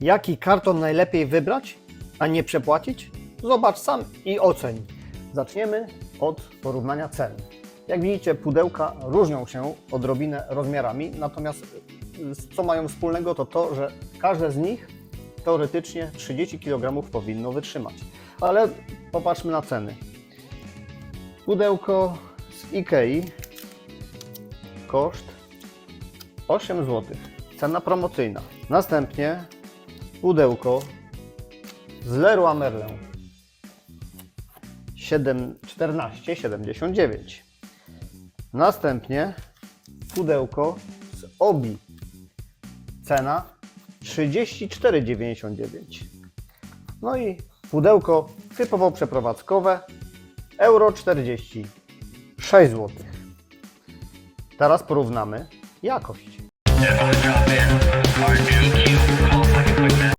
Jaki karton najlepiej wybrać, a nie przepłacić? Zobacz sam i oceń. Zaczniemy od porównania cen. Jak widzicie, pudełka różnią się odrobinę rozmiarami, natomiast y, co mają wspólnego to to, że każde z nich teoretycznie 30 kg powinno wytrzymać. Ale popatrzmy na ceny. Pudełko z Ikei koszt 8 zł. Cena promocyjna. Następnie pudełko z Leroy Merlin 7 14,79. Następnie pudełko z Obi. Cena 34,99. No i pudełko typowo przeprowadzkowe euro 40. 6 zł. Teraz porównamy jakość.